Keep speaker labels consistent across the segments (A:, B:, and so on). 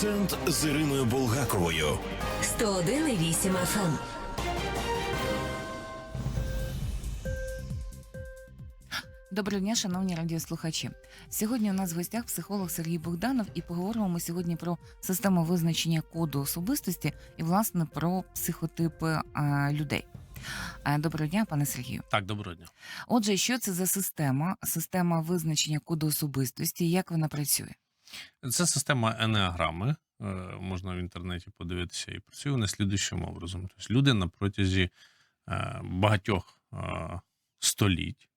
A: Акцент з Іриною Булгаковою.
B: 101,8 FM.
C: Доброго дня, шановні радіослухачі. Сьогодні у нас в гостях психолог Сергій Богданов, і поговоримо ми сьогодні про систему визначення коду особистості і, власне, про психотипи е, людей. Е, Доброго дня, пане Сергію.
D: Так, доброго дня.
C: Отже, що це за система? Система визначення коду особистості, як вона працює?
D: Це система енеаграми. Можна в інтернеті подивитися і працює вона слідуючим образом. Тобто люди на протязі е, багатьох е, століть,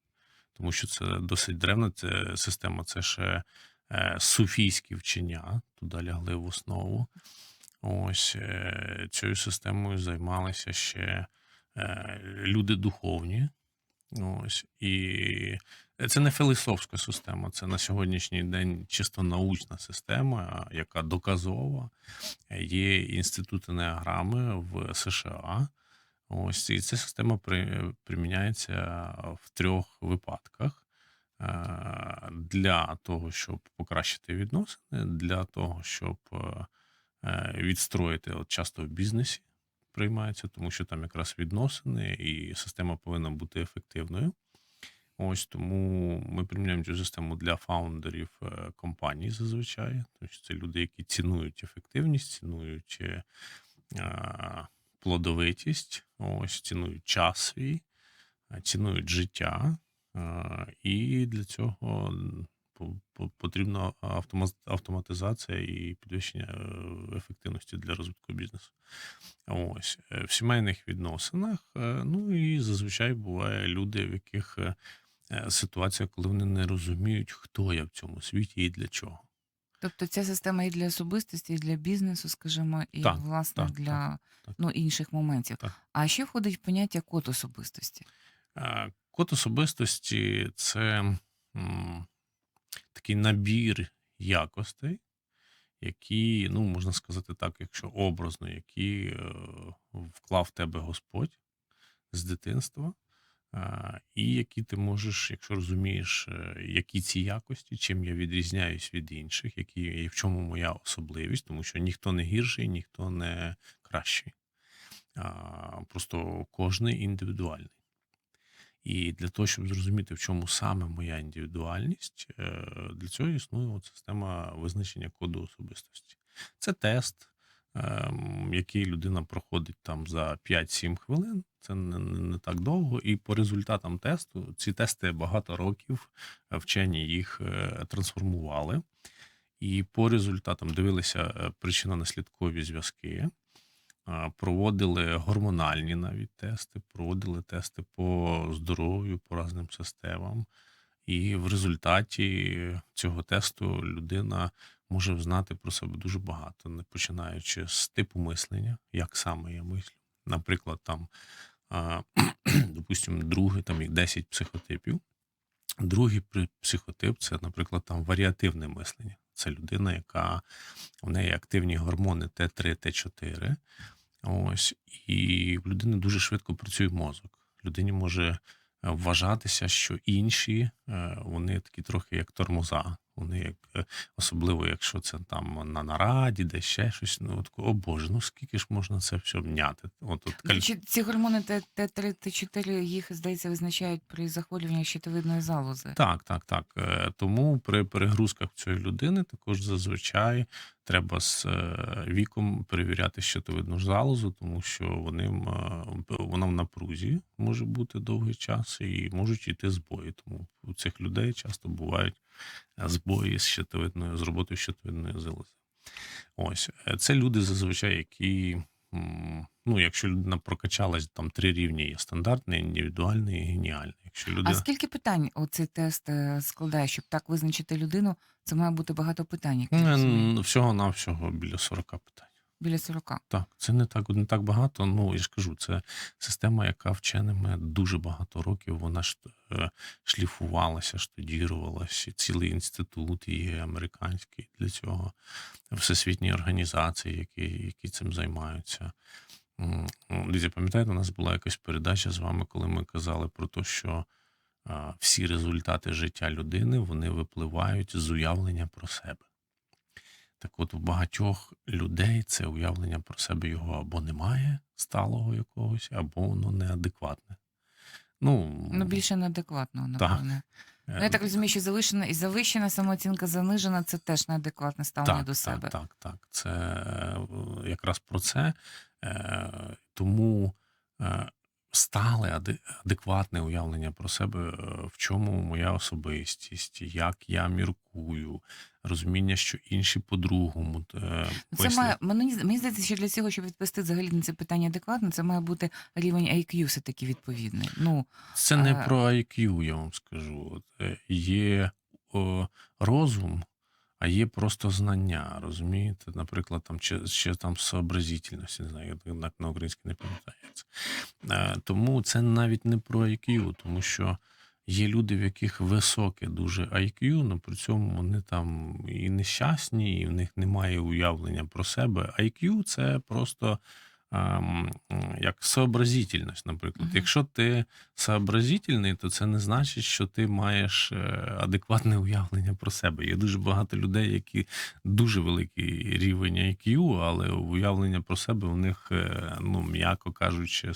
D: тому що це досить древна система, це ще е, суфійські вчення, туди лягли в основу. Ось цією системою займалися ще люди духовні. Ось і це не філософська система, це на сьогоднішній день чисто научна система, яка доказова. Є інститут енеаграми в США. Ось і ця система при, приміняється в трьох випадках Е, для того, щоб покращити відносини, для того, щоб е, е, відстроїти, от часто в бізнесі приймається, тому що там якраз відносини, і система повинна бути ефективною. Ось тому ми приміняємо цю систему для фаундерів е, компаній зазвичай. Тому що це люди, які цінують ефективність, цінують е, плодовитість, ось цінують час свій, цінують життя. е, І для цього потрібна автоматизація і підвищення е, ефективності для розвитку бізнесу. Ось е, в сімейних відносинах. е, Ну і зазвичай буває люди, в яких ситуація, коли вони не розуміють, хто я в цьому світі і для чого.
C: Тобто ця система і для особистості, і для бізнесу, скажімо, і
D: Так,
C: власне
D: так,
C: для
D: так.
C: ну, інших моментів.
D: Так.
C: А що входить в поняття код особистості?
D: Код особистості це м, такий набір якостей, які, ну, можна сказати так, якщо образно, які е, вклав в тебе Господь з дитинства, е, і які ти можеш, якщо розумієш, е, які ці якості, чим я відрізняюсь від інших, які і в чому моя особливість, тому що ніхто не гірший, ніхто не кращий. Просто кожний індивідуальний. І для того, щоб зрозуміти, в чому саме моя індивідуальність, е, для цього існує от система визначення коду особистості. Це тест, ем, який людина проходить там за 5-7 хвилин. Це не, не так довго. І по результатам тесту ці тести багато років е, вчені їх е, трансформували. І по результатам дивилися е, причинно-наслідкові зв'язки. Проводили гормональні навіть тести, проводили тести по здоров'ю, по різним системам. І в результаті цього тесту людина може знати про себе дуже багато, не починаючи з типу мислення, як саме я мислю. Наприклад, там, допустимо, другий, там їх 10 психотипів. Другий психотип це, наприклад, там варіативне мислення. Це людина, яка в неї активні гормони Т3, Т4. Ось, і в людини дуже швидко працює мозок. Людині може е, вважатися, що інші е, вони такі трохи як тормоза. Вони як е, особливо, якщо це там на нараді, де ще щось. Ну от, о Боже, ну скільки ж можна це все мняти? От, от каль-
C: Чи ці гормони Т- Т3, Т4 їх, здається, визначають при захворюванні щитовидної залози?
D: Так, так, так. Е, Тому при перегрузках цієї людини також зазвичай треба з е, віком перевіряти щитовидну залозу, тому що вони, вона в напрузі може бути довгий час і можуть йти збої. Тому у цих людей часто бувають збої з щитовидною, з роботою щитовидної залози. Ось е, це люди зазвичай, які. Ну, якщо людина прокачалась, там три рівні є стандартний, індивідуальний і геніальний. Якщо людина...
C: А скільки питань оцей тест е, складає, щоб так визначити людину? Це має бути багато питань, Всього на.
D: Всього біля 40 питань.
C: Біля 40.
D: Так, це не так, не так багато. Ну я ж кажу, це система, яка вченими дуже багато років. Вона ж е, шліфувалася, штудірувалася. Цілий інститут є американський для цього, всесвітні організації, які, які цим займаються. М, м, пам'ятаєте, у нас була якась передача з вами, коли ми казали про те, що всі результати життя людини вони випливають з уявлення про себе. Так от, у багатьох людей це уявлення про себе його або немає сталого якогось, або воно неадекватне. Ну,
C: Ну, більше неадекватно, напевне.
D: е,
C: Ну, я так розумію, що завищена і завищена самооцінка занижена це теж неадекватне ставлення
D: так,
C: до себе.
D: Так, так, так. Це е, якраз про це. Е, Тому е, стале, адекватне уявлення про себе, е, в чому моя особистість, як я міркую, розуміння, що інші по-другому. е,
C: Це має мені, мені здається, що для цього, щоб відповісти взагалі на це питання адекватно, це має бути рівень IQ все таки відповідний. Ну
D: Це не
C: А-
D: про IQ, я вам скажу. От, е, Є о, розум, а є просто знання. Розумієте? Наприклад, там чи ще там сообразительність, не знаю, як на, українській не пам'ятається. Е, Тому це навіть не про IQ, тому що є люди, в яких високе дуже IQ, але при цьому вони там і нещасні, і в них немає уявлення про себе. IQ це просто. Як сообразительність, наприклад.
C: Мгм.
D: Якщо ти сообразительний, то це не значить, що ти маєш е, адекватне уявлення про себе. Є дуже багато людей, які дуже великий рівень IQ, але уявлення про себе у них, е, ну м'яко кажучи,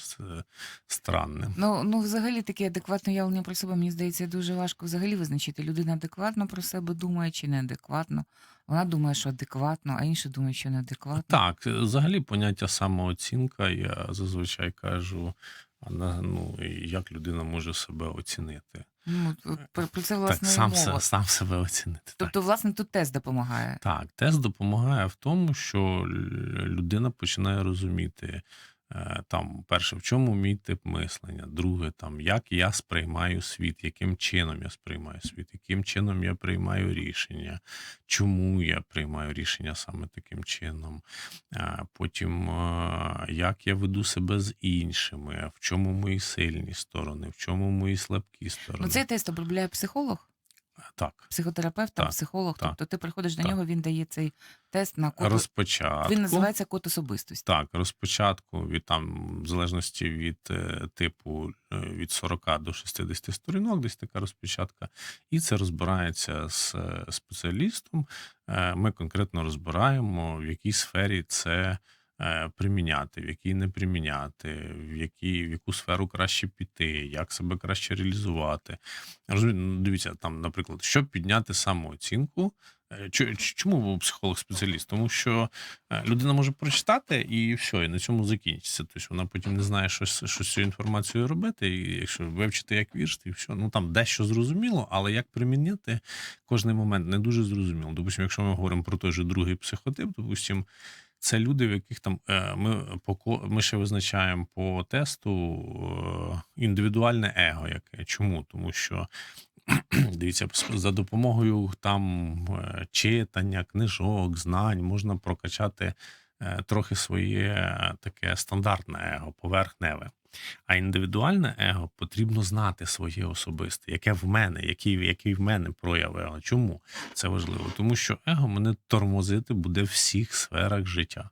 D: странне.
C: Ну, ну, взагалі таке адекватне уявлення про себе, мені здається, дуже важко взагалі визначити. Людина адекватно про себе думає чи неадекватно. Вона думає, що адекватно, а інші думають, що неадекватно.
D: Так, взагалі поняття самооцінка, я зазвичай кажу, а ну, як людина може себе оцінити.
C: Ну, про, про це
D: Так,
C: власне і
D: сам,
C: мова.
D: се- сам себе оцінити. Так.
C: Тобто, власне, тут тест допомагає.
D: Так, тест допомагає в тому, що л- людина починає розуміти. Е, Там, перше, в чому мій тип мислення, друге, там, як я сприймаю світ, яким чином я сприймаю світ, яким чином я приймаю рішення, чому я приймаю рішення саме таким чином. Е, Потім, е, як я веду себе з іншими, в чому мої сильні сторони, в чому мої слабкі сторони.
C: Ну, цей тест обробляє психолог,
D: Так,
C: психотерапевт, там,
D: Так,
C: психолог.
D: так,
C: Тобто ти приходиш до
D: так.
C: нього, він дає цей тест на код.
D: розпочатку.
C: Він називається код особистості.
D: Так, розпочатку від там, в залежності від е, типу е, від 40 до 60 сторінок, десь така розпочатка. І це розбирається з е, спеціалістом. Е, Ми конкретно розбираємо, в якій сфері це приміняти, в якій не приміняти, в, якій, в яку сферу краще піти, як себе краще реалізувати. Розумієте, ну, дивіться, там, наприклад, щоб підняти самооцінку. е, Чому психолог-спеціаліст? Тому що Е, людина може прочитати і все, і на цьому закінчиться. Тобто вона потім не знає, що, що з цією інформацією робити. І якщо вивчити як вірш, і все, ну там дещо зрозуміло, але як примінити кожний момент не дуже зрозуміло. Допустимо, якщо ми говоримо про той же другий психотип, допустимо, це люди, в яких там е, ми ми ще визначаємо по тесту е, індивідуальне его. Яке чому? Тому що дивіться, за допомогою там е, читання, книжок, знань можна прокачати трохи своє таке стандартне его, поверхневе. А індивідуальне его потрібно знати своє особисте, яке в мене, який, який в мене прояв его. Чому це важливо? Тому що его мене тормозити буде в всіх сферах життя.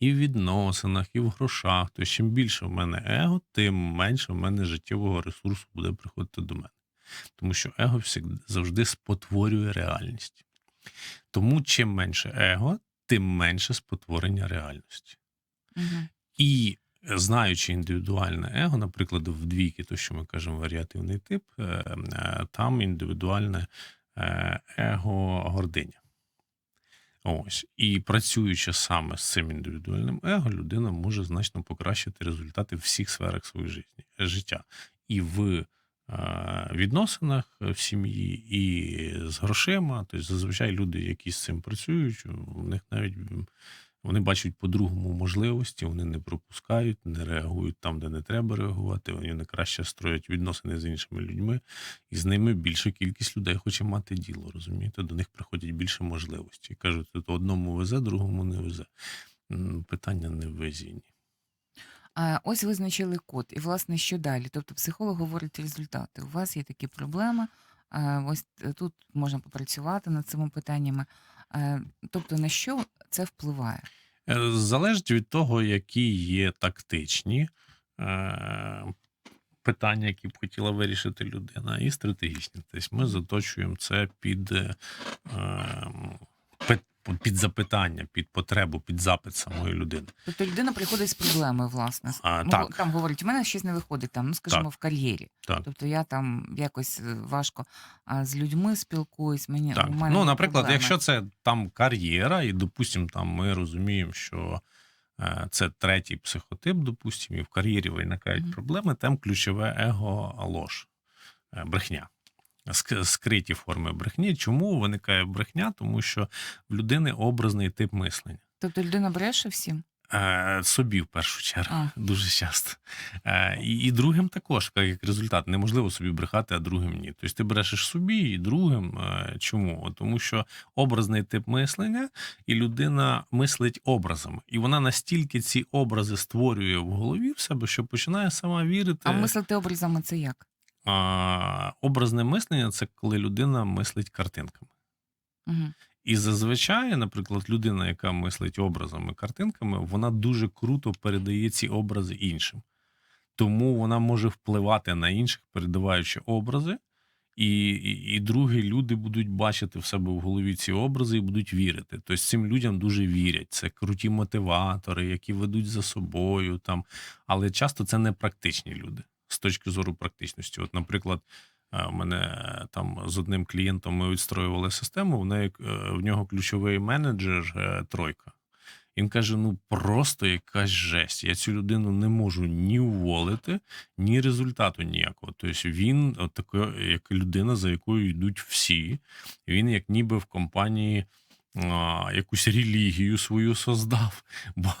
D: І в відносинах, і в грошах. Тобто, чим більше в мене его, тим менше в мене життєвого ресурсу буде приходити до мене. Тому що его завжди спотворює реальність. Тому чим менше его, тим менше спотворення реальності.
C: Угу.
D: І знаючи індивідуальне его, наприклад, в двійки, то що ми кажемо варіативний тип, е, е, там індивідуальне е, его гординя. Ось. І працюючи саме з цим індивідуальним его, людина може значно покращити результати в всіх сферах своєї життя. І в відносинах в сім'ї, і з грошима. Тобто, зазвичай люди, які з цим працюють, у них навіть вони бачать по-другому можливості, вони не пропускають, не реагують там, де не треба реагувати. Вони не краще строять відносини з іншими людьми, і з ними більша кількість людей хоче мати діло. Розумієте, до них приходять більше можливостей. Кажуть, то одному везе, другому не везе. Питання не в везінні.
C: А, ось визначили код. І, власне, що далі? Тобто психолог говорить результати. У вас є такі проблеми. Ось е, тут можна попрацювати над цими питаннями. Е, Тобто, на що це впливає?
D: Е, Залежить від того, які є тактичні е, питання, які б хотіла вирішити людина, і стратегічні. Тобто ми заточуємо це під ем, пи- під запитання, під потребу, під запит самої людини.
C: Тобто людина приходить з проблемою, власне.
D: А,
C: ну,
D: так.
C: Там говорить, у мене щось не виходить, там, ну скажімо,
D: Так.
C: в кар'єрі.
D: Так.
C: Тобто я там якось е, важко а, з людьми спілкуюсь. Мені
D: Так.
C: мене
D: Ну, наприклад,
C: проблеми.
D: якщо це там кар'єра, і, допустимо, там ми розуміємо, що е, це третій психотип, допустимо, і в кар'єрі виникають
C: Мгм.
D: проблеми, там ключове его лож, е, брехня. Ск- Скриті форми брехні. Чому виникає брехня? Тому що в людини образний тип мислення.
C: Тобто людина бреше всім.
D: Е, собі в першу чергу,
C: А.
D: дуже часто. Е, і, і другим також, як- результат, неможливо собі брехати, а другим ні. Тобто ти брешеш собі і другим. Е, чому? Тому що образний тип мислення, і людина мислить образами. І вона настільки ці образи створює в голові в себе, що починає сама вірити.
C: А мислити образами це як?
D: А, образне мислення це коли людина мислить картинками.
C: Угу.
D: І зазвичай, наприклад, людина, яка мислить образами, картинками, вона дуже круто передає ці образи іншим. Тому вона може впливати на інших, передаваючи образи, і, і, і другі люди будуть бачити в себе в голові ці образи і будуть вірити. Тобто цим людям дуже вірять. Це круті мотиватори, які ведуть за собою. Там. Але часто це не практичні люди з точки зору практичності. От, наприклад, у мене е, там з одним клієнтом ми відстроювали систему. В неї е, в нього ключовий менеджер е, тройка. Він каже: ну просто якась жесть. Я цю людину не можу ні уволити, ні результату ніякого. Тобто він от такий, як людина, за якою йдуть всі. Він як ніби в компанії. А, Якусь релігію свою создав, бо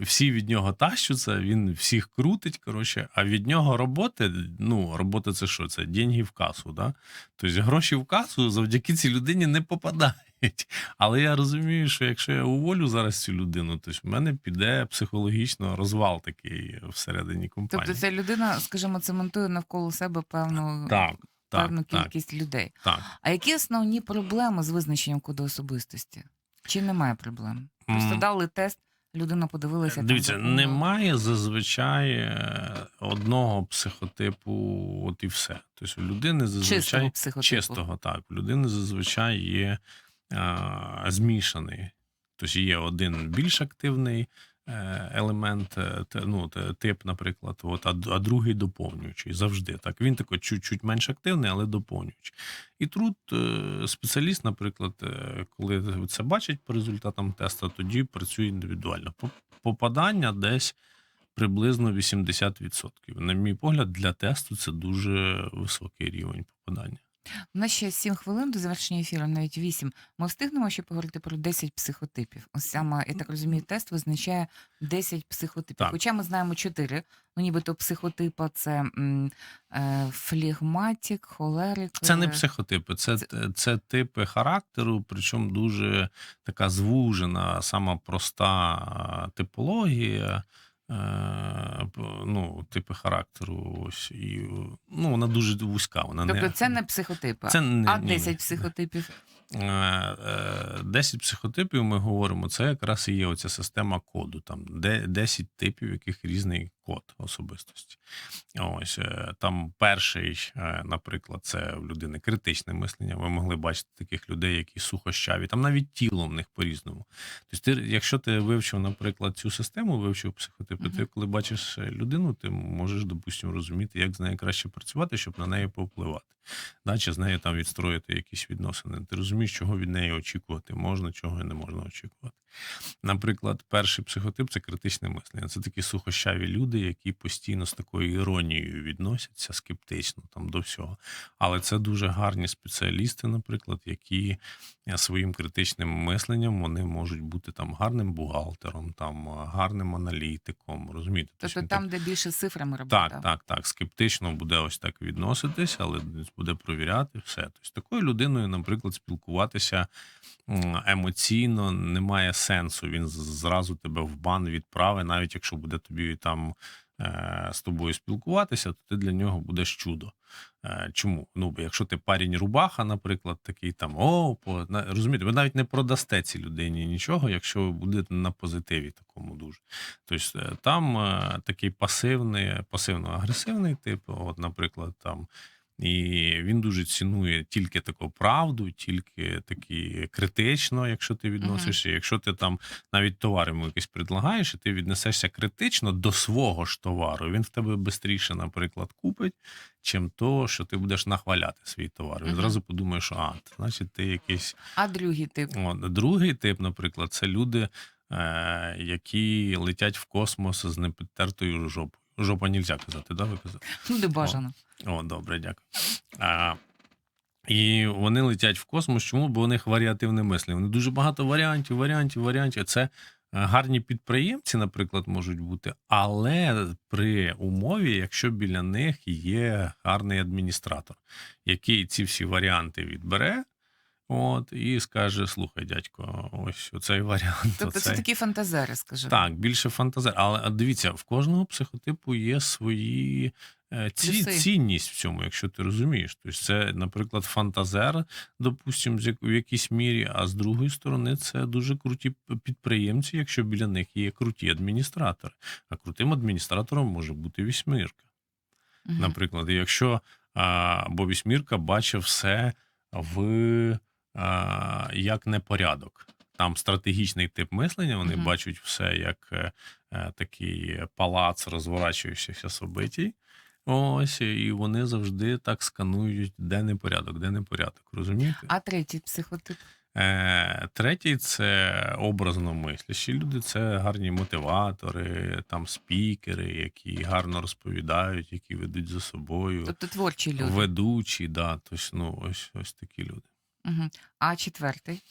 D: всі від нього тащуться, він всіх крутить. Коротше, а від нього роботи. Ну, робота це що? Це деньги в касу. Да? Тобто гроші в касу завдяки цій людині не попадають. Але я розумію, що якщо я уволю зараз цю людину, то в мене піде психологічно розвал такий всередині компанії.
C: Тобто ця людина, скажімо, цементує навколо себе певну,
D: Так, так,
C: певну
D: так,
C: кількість людей.
D: так.
C: А які основні проблеми з визначенням коду особистости? Чи немає проблем? Просто дали тест, людина подивилася.
D: Дивіться,
C: заповнила.
D: немає зазвичай е, одного психотипу, от і все. Тобто у людини зазвичай
C: психотипу.
D: чистого, так. У людини зазвичай є а, змішаний. Тобто є один більш активний е, елемент, е, ну, тип, наприклад, от, а, другий доповнюючий завжди. Так. Він такий чуть-чуть менш активний, але доповнюючий. І тут е, спеціаліст, наприклад, е, коли це бачить по результатам тесту, тоді працює індивідуально. Попадання десь приблизно 80%. На мій погляд, для тесту це дуже високий рівень попадання.
C: У нас ще 7 хвилин до завершення ефіру, навіть 8. Ми встигнемо ще поговорити про 10 психотипів. Ось саме, я так розумію, тест визначає 10 психотипів.
D: Так.
C: Хоча ми знаємо 4. Ну, нібито психотипа це м, е, флегматик, холерик.
D: Це не
C: е,
D: психотипи, це,
C: це-
D: це типи характеру, причому дуже така звужена, сама проста типологія. Е, Ну, типи характеру, ось і ну, вона дуже вузька. Вона
C: Тобто
D: не
C: це не психотипи.
D: це не
C: а
D: ні,
C: 10
D: ні.
C: психотипів.
D: Е, е, 10 психотипів ми говоримо, це якраз і є оця система коду. Там 10 типів, яких різний код особистості. Ось е, там перший, е, наприклад, це в людини критичне мислення. Ви могли бачити таких людей, які сухощаві, там навіть тіло в них по-різному. Тобто, ти, якщо ти вивчив, наприклад, цю систему, вивчив психотипи, ти коли бачиш е, людину, ти можеш, допустимо, розуміти, як з нею краще працювати, щоб на неї повпливати. Да, чи з нею там відстроїти якісь відносини. Ти розумієш, чого від неї очікувати можна, чого не можна очікувати. Наприклад, перший психотип це критичне мислення. Це такі сухощаві люди, які постійно з такою іронією відносяться скептично там до всього. Але це дуже гарні спеціалісти, наприклад, які е, своїм критичним мисленням вони можуть бути там гарним бухгалтером, там е, гарним аналітиком. Розумієте?
C: Тобто
D: він
C: там, де більше цифрами робота.
D: так, так, так. Скептично буде ось так відноситись, але буде провіряти все. Тобто, такою людиною, наприклад, спілкуватися емоційно немає сенсу. Він зразу тебе в бан відправить, навіть якщо буде тобі там з тобою спілкуватися, то ти для нього будеш чудо. Е, Чому? Ну, якщо ти парень рубаха, наприклад, такий там о, розумієте, ви навіть не продасте цій людині нічого, якщо ви будете на позитиві такому дуже. Тобто е, там е, такий пасивний, пасивно-агресивний тип, от, наприклад, там І він дуже цінує тільки таку правду, тільки такі критично, якщо ти відносишся. Якщо ти там навіть товар йому якийсь предлагаєш, і ти віднесешся критично до свого ж товару, він в тебе швидше, наприклад, купить, чим то, що ти будеш нахваляти свій товар. Він
C: Мгм.
D: зразу подумає, що а, значить, ти якийсь
C: А другий тип.
D: От, другий тип, наприклад, це люди, е, які летять в космос з непідтертою жопою. Жопа нельзя казати, да, ви казали?
C: Ну, де бажано.
D: О, добре, дякую. А, і вони летять в космос. Чому? Бо у них варіативне мислення. Вони дуже багато варіантів, варіантів, варіантів. Це е, гарні підприємці, наприклад, можуть бути, але при умові, якщо біля них є гарний адміністратор, який ці всі варіанти відбере. От, і скаже: слухай, дядько, ось оцей варіант.
C: Тобто це такі фантазери, скажімо.
D: Так, більше фантазер. Але дивіться, в кожного психотипу є свої е, ці, цінність в цьому, якщо ти розумієш. Тобто це, наприклад, фантазер, допустимо, в якійсь мірі, а з другої сторони, це дуже круті підприємці, якщо біля них є круті адміністратори. А крутим адміністратором може бути вісьмирка.
C: Мгм.
D: Наприклад, якщо бо вісьмірка бачить все в як непорядок. Там стратегічний тип мислення, вони
C: Мгм.
D: бачать все як е, е, такий палац розворачуючихся собитій. Ось, і вони завжди так сканують, де непорядок, де непорядок. Розумієте?
C: А третій психотип.
D: Е, третій це образно мислящі люди, це гарні мотиватори, там спікери, які гарно розповідають, які ведуть за собою,
C: Тобто творчі люди.
D: ведучі, да, тобто, ну, ось, ось такі люди.
C: А четвертий.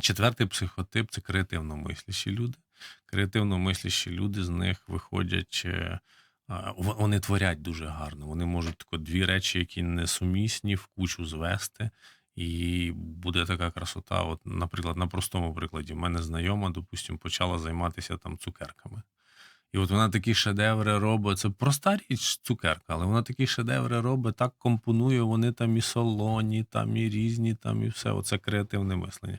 D: Четвертий психотип це креативно мислящі люди. Креативно мислящі люди з них виходять. е, Вони творять дуже гарно. Вони можуть тако дві речі, які несумісні, в кучу звести. І буде така красота. От, наприклад, на простому прикладі, в мене знайома, допустимо, почала займатися там цукерками. І от вона такі шедеври робить. Це проста річ цукерка, але вона такі шедеври робить, так компонує. Вони там і солоні, там і різні, там і все. Оце креативне мислення.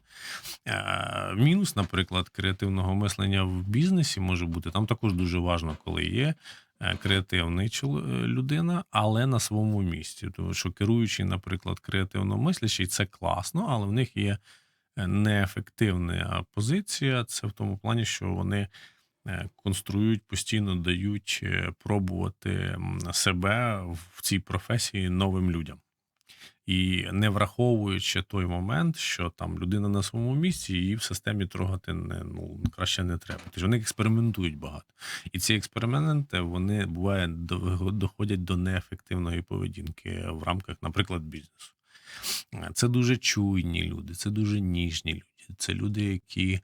D: Е, Мінус, наприклад, креативного мислення в бізнесі може бути. Там також дуже важливо, коли є е, креативний е, людина, але на своєму місці. Тому що керуючий, наприклад, креативно мислячий, це класно, але в них є неефективна позиція. Це в тому плані, що вони конструюють, постійно дають е, пробувати себе в цій професії новим людям. І не враховуючи той момент, що там людина на своєму місці, її в системі трогати не ну краще не треба. Тож вони експериментують багато. І ці експерименти вони буває доходять до неефективної поведінки в рамках, наприклад, бізнесу. Це дуже чуйні люди, це дуже ніжні люди. Це люди, які е,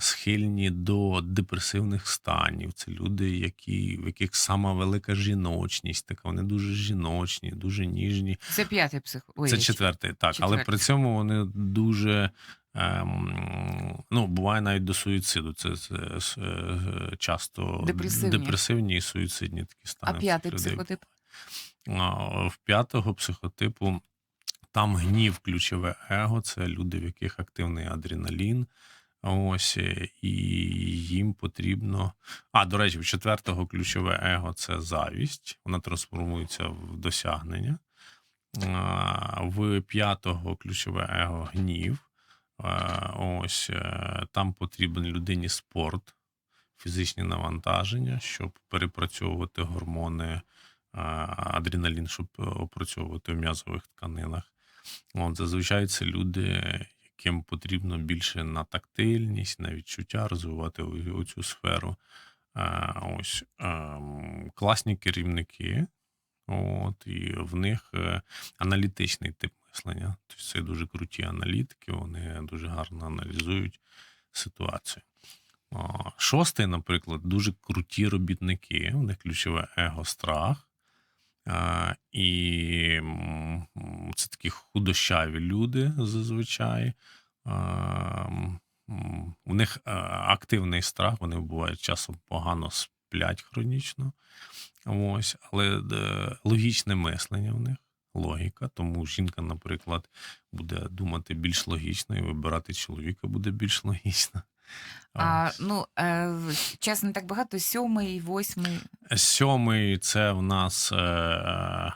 D: схильні до депресивних станів. Це люди, які, в яких сама велика жіночність, така вони дуже жіночні, дуже ніжні.
C: Це п'ятий псих.
D: Це четвертий, так. Але при цьому вони дуже. Ем, ну, буває навіть до суїциду. Це, це, е, часто
C: Депресивні.
D: депресивні і суїцидні такі стани. в
C: п'ятий психотип.
D: В п'ятого психотипу там гнів ключове его, це люди, в яких активний адреналін. Ось е, і їм потрібно. А, до речі, в четвертого ключове его це завість. Вона трансформується в досягнення. В п'ятого ключове его гнів. Ось е, там потрібен людині спорт, фізичні навантаження, щоб перепрацьовувати гормони, адреналін, щоб е, опрацьовувати в м'язових тканинах. От, зазвичай це люди, яким потрібно більше на тактильність, на відчуття розвивати оцю сферу. А, ось ем, класні керівники, от, і в них е, аналітичний тип мислення. Тобто це дуже круті аналітики, вони дуже гарно аналізують ситуацію. А, Шостий, наприклад, дуже круті робітники, у них ключове его страх. А, і це такі худощаві люди зазвичай. У них е, активний страх, вони бувають часом погано сплять хронічно. Ось, але е, логічне мислення в них, логіка. Тому жінка, наприклад, буде думати більш логічно, і вибирати чоловіка буде більш логічно.
C: А, ну, е, час не так багато, сьомий, восьмий.
D: Сьомий це в нас е,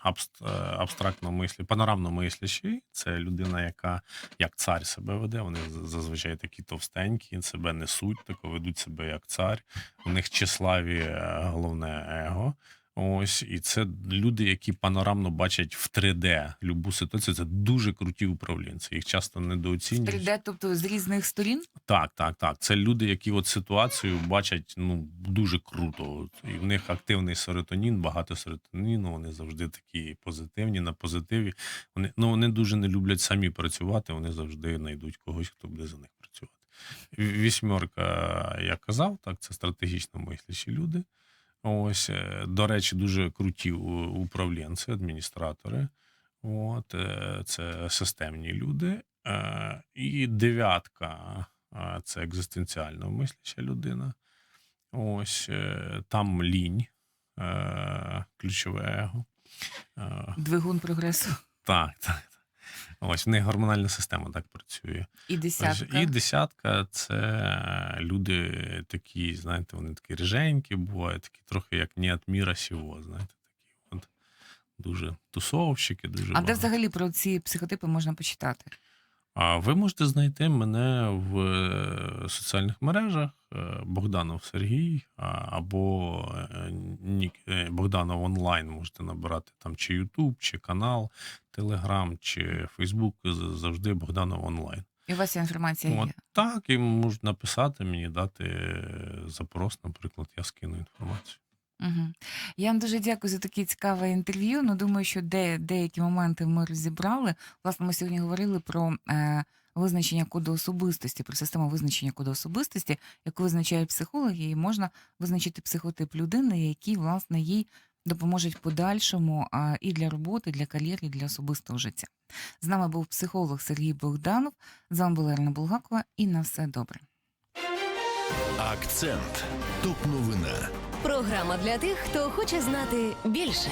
D: абст, е, абстрактно мислі, панорамно мислящий. Це людина, яка як цар себе веде. Вони зазвичай такі товстенькі, себе несуть, тако ведуть себе як цар. У них тщеславі е, головне его. Ось, і це люди, які панорамно бачать в 3D любу ситуацію. Це дуже круті управлінці. Їх часто недооцінюють.
C: 3D, тобто з різних сторін.
D: Так, так, так. Це люди, які от ситуацію бачать ну дуже круто. І в них активний серотонін, багато серотоніну. Вони завжди такі позитивні, на позитиві. Вони ну вони дуже не люблять самі працювати. Вони завжди знайдуть когось, хто буде за них працювати. Вісьмерка, я казав, так це стратегічно мислячі люди. Ось, е, до речі, дуже круті управлінці, адміністратори. От, е, це системні люди. Е, І дев'ятка це екзистенціально мисляча людина. Ось там лінь, ключове его.
C: Двигун прогресу.
D: Так, так. Ось в неї гормональна система так працює.
C: І
D: Ось,
C: десятка.
D: і десятка це люди такі, знаєте, вони такі риженькі бувають, такі трохи як не от міра сього, знаєте, такі от дуже тусовщики, дуже
C: А де взагалі про ці психотипи можна почитати?
D: А ви можете знайти мене в е, соціальних мережах е, Богданов Сергій або е, нік Богданов онлайн можете набирати там чи Ютуб, чи канал, Телеграм, чи Фейсбук. Завжди Богданов онлайн.
C: І у вас інформація
D: От
C: є.
D: так, і можуть написати мені, дати запрос, наприклад, я скину інформацію.
C: Угу. Я вам дуже дякую за таке цікаве інтерв'ю. Ну, думаю, що де, деякі моменти ми розібрали. Власне, ми сьогодні говорили про е, визначення коду особистості, про систему визначення коду особистості, яку визначають психологи, і можна визначити психотип людини, який, власне, їй допоможуть в подальшому а, і для роботи, для кар'єри, і для особистого життя. З нами був психолог Сергій Богданов. З вами була Ірина Булгакова, і на все добре.
A: Акцент. Топ новина.
B: Програма для тих, хто хоче знати більше.